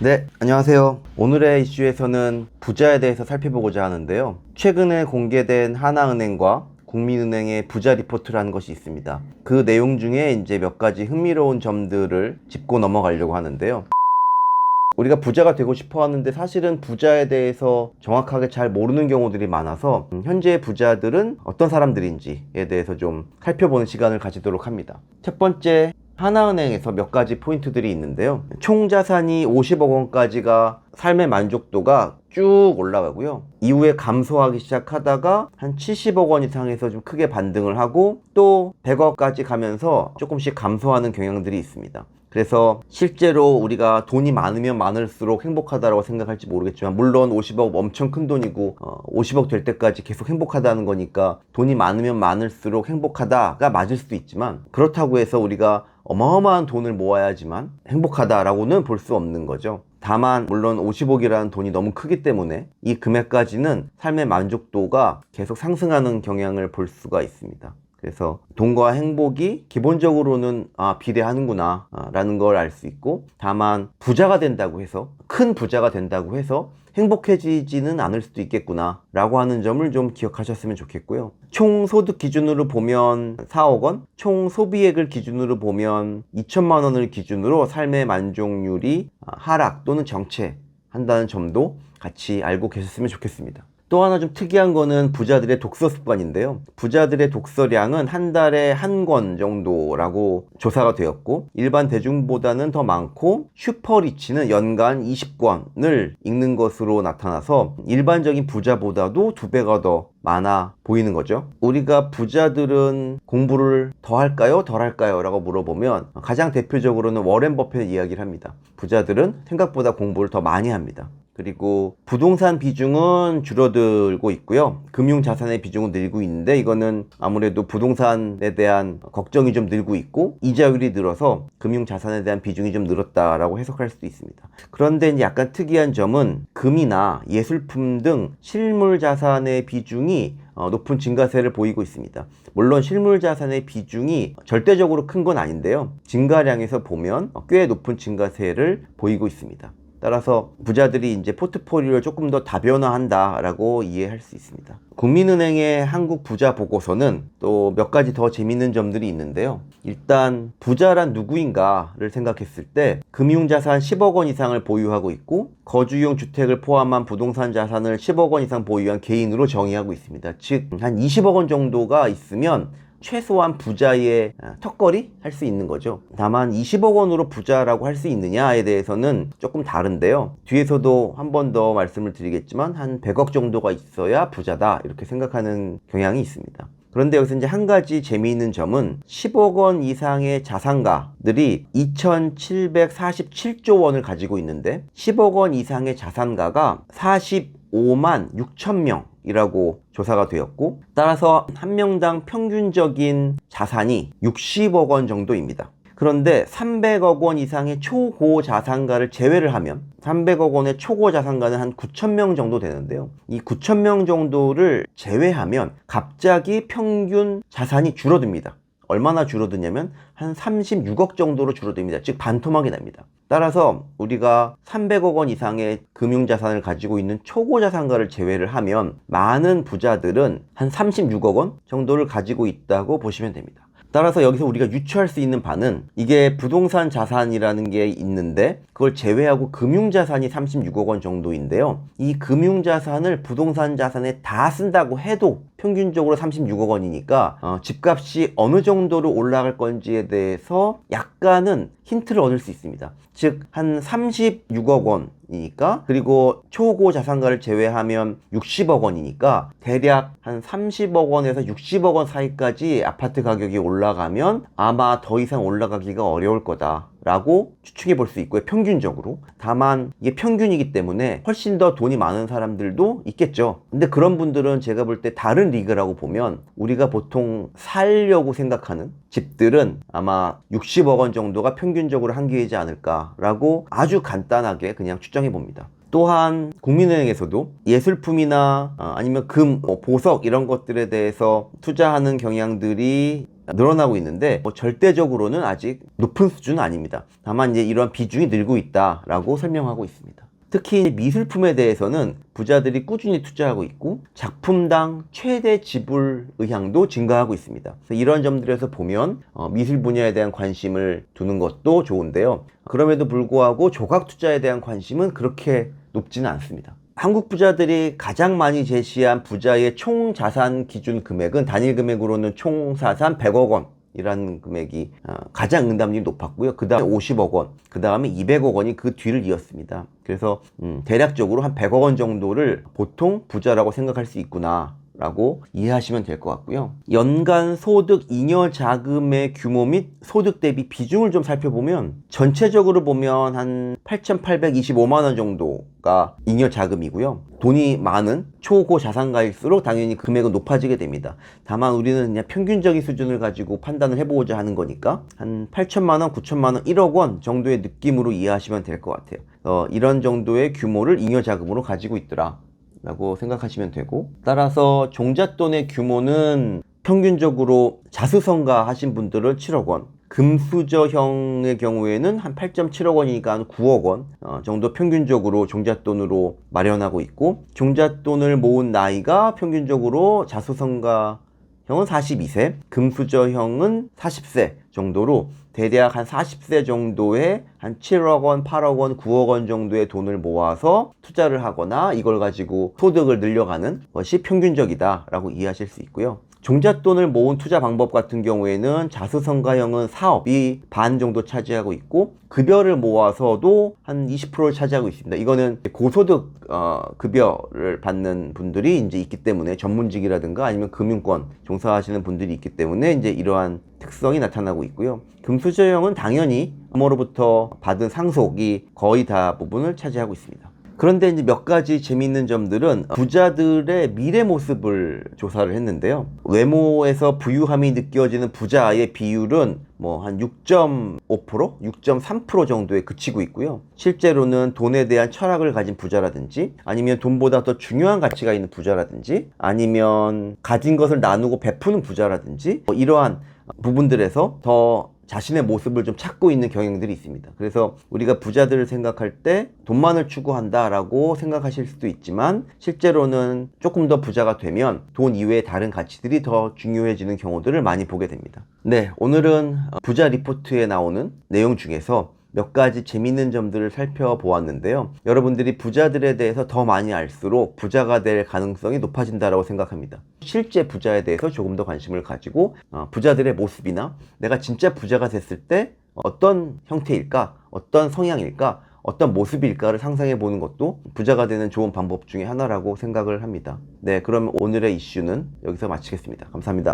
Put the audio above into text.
네, 안녕하세요. 오늘의 이슈에서는 부자에 대해서 살펴보고자 하는데요. 최근에 공개된 하나은행과 국민은행의 부자 리포트라는 것이 있습니다. 그 내용 중에 이제 몇 가지 흥미로운 점들을 짚고 넘어가려고 하는데요. 우리가 부자가 되고 싶어 하는데 사실은 부자에 대해서 정확하게 잘 모르는 경우들이 많아서 음, 현재 부자들은 어떤 사람들인지에 대해서 좀 살펴보는 시간을 가지도록 합니다. 첫 번째, 하나은행에서 몇 가지 포인트들이 있는데요. 총 자산이 50억 원까지가 삶의 만족도가 쭉 올라가고요. 이후에 감소하기 시작하다가 한 70억 원 이상에서 좀 크게 반등을 하고 또 100억까지 가면서 조금씩 감소하는 경향들이 있습니다. 그래서 실제로 우리가 돈이 많으면 많을수록 행복하다고 생각할지 모르겠지만 물론 50억 엄청 큰 돈이고 어, 50억 될 때까지 계속 행복하다는 거니까 돈이 많으면 많을수록 행복하다가 맞을 수도 있지만 그렇다고 해서 우리가 어마어마한 돈을 모아야지만 행복하다라고는 볼 수 없는 거죠. 다만 물론 50억이라는 돈이 너무 크기 때문에 이 금액까지는 삶의 만족도가 계속 상승하는 경향을 볼 수가 있습니다. 그래서 돈과 행복이 기본적으로는 아, 비례하는구나 아, 라는 걸 알 수 있고 다만 부자가 된다고 해서 큰 부자가 된다고 해서 행복해지지는 않을 수도 있겠구나 라고 하는 점을 좀 기억하셨으면 좋겠고요. 총 소득 기준으로 보면 4억 원 총 소비액을 기준으로 보면 2천만 원을 기준으로 삶의 만족률이 아, 하락 또는 정체한다는 점도 같이 알고 계셨으면 좋겠습니다 또 하나 좀 특이한 거는 부자들의 독서 습관인데요. 부자들의 독서량은 한 달에 한 권 정도라고 조사가 되었고, 일반 대중보다는 더 많고, 슈퍼리치는 연간 20권을 읽는 것으로 나타나서 일반적인 부자보다도 두 배가 더 많아 보이는 거죠. 우리가 부자들은 공부를 더 할까요? 덜 할까요? 라고 물어보면 가장 대표적으로는 워렌 버핏 이야기를 합니다. 부자들은 생각보다 공부를 더 많이 합니다. 그리고 부동산 비중은 줄어들고 있고요. 금융 자산의 비중은 늘고 있는데 이거는 아무래도 부동산에 대한 걱정이 좀 늘고 있고 이자율이 늘어서 금융 자산에 대한 비중이 좀 늘었다라고 해석할 수도 있습니다. 그런데 약간 특이한 점은 금이나 예술품 등 실물 자산의 비중이 어, 높은 증가세를 보이고 있습니다. 물론 실물 자산의 비중이 절대적으로 큰 건 아닌데요. 증가량에서 보면 꽤 높은 증가세를 보이고 있습니다. 따라서 부자들이 이제 포트폴리오를 조금 더 다변화한다라고 이해할 수 있습니다. 국민은행의 한국 부자 보고서는 또 몇 가지 더 재밌는 점들이 있는데요. 일단 부자란 누구인가를 생각했을 때 금융자산 10억 원 이상을 보유하고 있고 거주용 주택을 포함한 부동산 자산을 10억 원 이상 보유한 개인으로 정의하고 있습니다. 즉 한 20억 원 정도가 있으면 최소한 부자의 아, 턱걸이 할 수 있는 거죠. 다만 20억 원으로 부자라고 할 수 있느냐에 대해서는 조금 다른데요. 뒤에서도 한 번 더 말씀을 드리겠지만 한 100억 정도가 있어야 부자다 이렇게 생각하는 경향이 있습니다. 그런데 여기서 이제 한 가지 재미있는 점은 10억 원 이상의 자산가들이 2,747조 원을 가지고 있는데 10억 원 이상의 자산가가 45만 6천 명 이라고 조사가 되었고 따라서 한 명당 평균적인 자산이 60억 원 정도입니다. 그런데 300억 원 이상의 초고 자산가를 제외를 하면 300억 원의 초고 자산가는 한 9천 명 정도 되는데요. 이 9천 명 정도를 제외하면 갑자기 평균 자산이 줄어듭니다. 얼마나 줄어드냐면 한 36억 정도로 줄어듭니다. 즉 반토막이 납니다. 따라서 우리가 300억 원 이상의 금융자산을 가지고 있는 초고자산가를 제외를 하면 많은 부자들은 한 36억 원 정도를 가지고 있다고 보시면 됩니다. 따라서 여기서 우리가 유추할 수 있는 바는 이게 부동산 자산이라는 게 있는데 그걸 제외하고 금융자산이 36억 원 정도인데요. 이 금융자산을 부동산 자산에 다 쓴다고 해도 평균적으로 36억 원이니까 어, 집값이 어느 정도로 올라갈 건지에 대해서 약간은 힌트를 얻을 수 있습니다. 즉 한 36억 원이니까 그리고 초고 자산가를 제외하면 60억 원이니까 대략 한 30억 원에서 60억 원 사이까지 아파트 가격이 올라가면 아마 더 이상 올라가기가 어려울 거다. 라고 추측해 볼 수 있고요. 평균적으로. 다만 이게 평균이기 때문에 훨씬 더 돈이 많은 사람들도 있겠죠. 근데 그런 분들은 제가 볼 때 다른 리그라고 보면 우리가 보통 살려고 생각하는 집들은 아마 60억 원 정도가 평균적으로 한계이지 않을까라고 아주 간단하게 그냥 추정해 봅니다. 또한 국민은행에서도 예술품이나 아, 아니면 금, 뭐 보석 이런 것들에 대해서 투자하는 경향들이 늘어나고 있는데 뭐 절대적으로는 아직 높은 수준은 아닙니다. 다만 이제 이러한 비중이 늘고 있다라고 설명하고 있습니다. 특히 미술품에 대해서는 부자들이 꾸준히 투자하고 있고 작품당 최대 지불 의향도 증가하고 있습니다. 이런 점들에서 보면 어, 미술 분야에 대한 관심을 두는 것도 좋은데요. 그럼에도 불구하고 조각 투자에 대한 관심은 그렇게 높지는 않습니다. 한국 부자들이 가장 많이 제시한 부자의 총 자산 기준 금액은 단일 금액으로는 총 자산 100억 원. 이라는 금액이 어, 가장 응답률이 높았고요. 그 다음에 50억 원, 그 다음에 200억 원이 그 뒤를 이었습니다. 그래서 음, 대략적으로 한 100억 원 정도를 보통 부자라고 생각할 수 있구나. 라고 이해하시면 될 것 같고요. 연간 소득 잉여 자금의 규모 및 소득 대비 비중을 좀 살펴보면 전체적으로 보면 한 8,825만 원 정도가 잉여 자금이고요. 돈이 많은 초고 자산가일수록 당연히 금액은 높아지게 됩니다. 다만 우리는 그냥 평균적인 수준을 가지고 판단을 해보고자 하는 거니까 한 8천만 원, 9천만 원, 1억 원 정도의 느낌으로 이해하시면 될 것 같아요. 어, 이런 정도의 규모를 잉여 자금으로 가지고 있더라. 라고 생각하시면 되고 따라서 종잣돈의 규모는 평균적으로 자수성가 하신 분들은 7억 원 금수저형의 경우에는 한 8.7억 원이니까 한 9억 원 어, 정도 평균적으로 종잣돈으로 마련하고 있고 종잣돈을 모은 나이가 평균적으로 자수성가 형은 42세, 금수저형은 40세 정도로 대략 한 40세 정도의 한 7억 원, 8억 원, 9억 원 정도의 돈을 모아서 투자를 하거나 이걸 가지고 소득을 늘려가는 것이 평균적이다라고 이해하실 수 있고요. 종잣돈을 모은 투자 방법 같은 경우에는 자수성가형은 사업이 반 정도 차지하고 있고 급여를 모아서도 한 20%를 차지하고 있습니다. 이거는 고소득 어, 급여를 받는 분들이 이제 있기 때문에 전문직이라든가 아니면 금융권 종사하시는 분들이 있기 때문에 이제 이러한 특성이 나타나고 있고요. 금수저형은 당연히 부모로부터 받은 상속이 거의 다 부분을 차지하고 있습니다. 그런데 이제 몇 가지 재미있는 점들은 부자들의 미래 모습을 조사를 했는데요. 외모에서 부유함이 느껴지는 부자의 비율은 뭐 한 6.5%, 6.3% 정도에 그치고 있고요. 실제로는 돈에 대한 철학을 가진 부자라든지 아니면 돈보다 더 중요한 가치가 있는 부자라든지 아니면 가진 것을 나누고 베푸는 부자라든지 뭐 이러한 부분들에서 더 자신의 모습을 좀 찾고 있는 경향들이 있습니다. 그래서 우리가 부자들을 생각할 때 돈만을 추구한다라고 생각하실 수도 있지만 실제로는 조금 더 부자가 되면 돈 이외의 다른 가치들이 더 중요해지는 경우들을 많이 보게 됩니다. 네, 오늘은 부자 리포트에 나오는 내용 중에서 몇 가지 재밌는 점들을 살펴보았는데요. 여러분들이 부자들에 대해서 더 많이 알수록 부자가 될 가능성이 높아진다고 생각합니다. 실제 부자에 대해서 조금 더 관심을 가지고 어, 부자들의 모습이나 내가 진짜 부자가 됐을 때 어떤 형태일까, 어떤 성향일까, 어떤 모습일까를 상상해 보는 것도 부자가 되는 좋은 방법 중에 하나라고 생각을 합니다. 네, 그럼 오늘의 이슈는 여기서 마치겠습니다. 감사합니다.